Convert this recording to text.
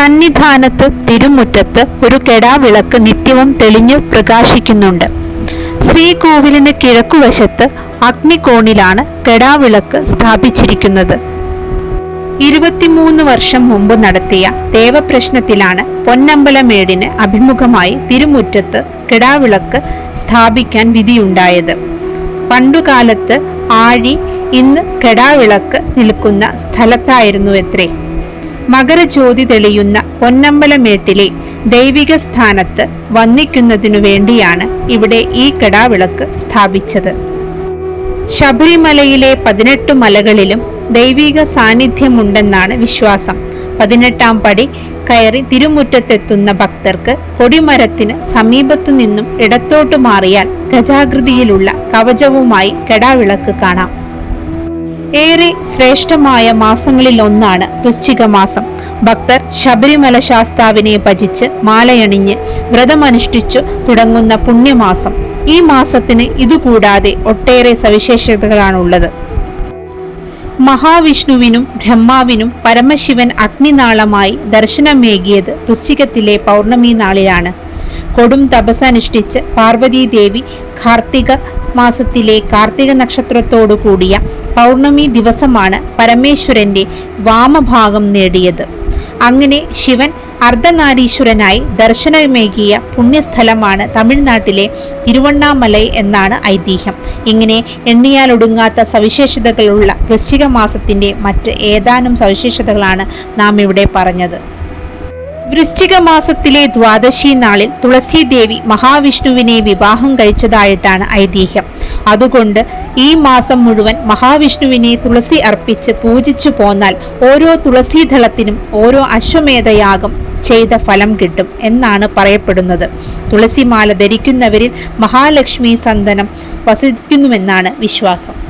സന്നിധാനത്ത് തിരുമുറ്റത്ത് ഒരു കെടാവിളക്ക് നിത്യവും തെളിഞ്ഞു പ്രകാശിക്കുന്നുണ്ട്. ശ്രീകോവിലിന് കിഴക്കുവശത്ത് അഗ്നികോണിലാണ് കെടാവിളക്ക് സ്ഥാപിച്ചിരിക്കുന്നത്. ഇരുപത്തിമൂന്ന് വർഷം മുമ്പ് നടത്തിയ ദേവപ്രശ്നത്തിലാണ് പൊന്നമ്പലമേടിന് അഭിമുഖമായി തിരുമുറ്റത്ത് കിടാവിളക്ക് സ്ഥാപിക്കാൻ വിധിയുണ്ടായത്. പണ്ടുകാലത്ത് ആഴി ഇന്ന് കെടാവിളക്ക് നിൽക്കുന്ന സ്ഥലത്തായിരുന്നു എത്രേ മകരജ്യോതി തെളിയുന്ന പൊന്നമ്പലമേട്ടിലെ ദൈവിക സ്ഥാനത്ത് വന്നിക്കുന്നതിനു വേണ്ടിയാണ് ഇവിടെ ഈ കെടാവിളക്ക് സ്ഥാപിച്ചത്. ശബരിമലയിലെ പതിനെട്ട് മലകളിലും ദൈവിക സാന്നിധ്യമുണ്ടെന്നാണ് വിശ്വാസം. പതിനെട്ടാം പടി കയറി തിരുമുറ്റത്തെത്തുന്ന ഭക്തർക്ക് കൊടിമരത്തിന് സമീപത്തു നിന്നും ഇടത്തോട്ട് മാറിയാൽ ഗജാകൃതിയിലുള്ള കവചവുമായി കെടാവിളക്ക് കാണാം. ഏറെ ശ്രേഷ്ഠമായ മാസങ്ങളിൽ ഒന്നാണ് വൃശ്ചിക മാസം. ഭക്തർ ശബരിമല ശാസ്താവിനെ ഭജിച്ച് മാലയണിഞ്ഞ് വ്രതമനുഷ്ഠിച്ചു തുടങ്ങുന്ന പുണ്യമാസം. ഈ മാസത്തിന് ഇതുകൂടാതെ ഒട്ടേറെ സവിശേഷതകളാണുള്ളത്. മഹാവിഷ്ണുവിനും ബ്രഹ്മാവിനും പരമശിവൻ അഗ്നിനാളമായി ദർശനമേകിയത് വൃശ്ചികത്തിലെ പൗർണമി നാളിലാണ്. കൊടും തപസ്സനുഷ്ഠിച്ച് പാർവതീദേവി കാർത്തിക മാസത്തിലെ കാർത്തിക നക്ഷത്രത്തോടു കൂടിയ പൗർണമി ദിവസമാണ് പരമേശ്വരന്റെ വാമഭാഗം നേടിയത്. അങ്ങനെ ശിവൻ അർദ്ധനാരീശ്വരനായി ദർശനമേകിയ പുണ്യസ്ഥലമാണ് തമിഴ്നാട്ടിലെ തിരുവണ്ണാമലൈ എന്നാണ് ഐതിഹ്യം. ഇങ്ങനെ എണ്ണിയാലൊടുങ്ങാത്ത സവിശേഷതകളുള്ള വൃശ്ചിക മാസത്തിന്റെ മറ്റ് ഏതാനും സവിശേഷതകളാണ് നാം ഇവിടെ പറഞ്ഞത്. വൃശ്ചിക മാസത്തിലെ ദ്വാദശി നാളിൽ തുളസീദേവി മഹാവിഷ്ണുവിനെ വിവാഹം കഴിച്ചതായിട്ടാണ് ഐതിഹ്യം. അതുകൊണ്ട് ഈ മാസം മുഴുവൻ മഹാവിഷ്ണുവിനെ തുളസി അർപ്പിച്ച് പൂജിച്ചു പോന്നാൽ ഓരോ തുളസീദളത്തിനും ഓരോ അശ്വമേധയാഗം ചെയ്ത ഫലം കിട്ടും എന്നാണ് പറയപ്പെടുന്നത്. തുളസിമാല ധരിക്കുന്നവരിൽ മഹാലക്ഷ്മി സന്തനം വസിക്കുന്നുവെന്നാണ് വിശ്വാസം.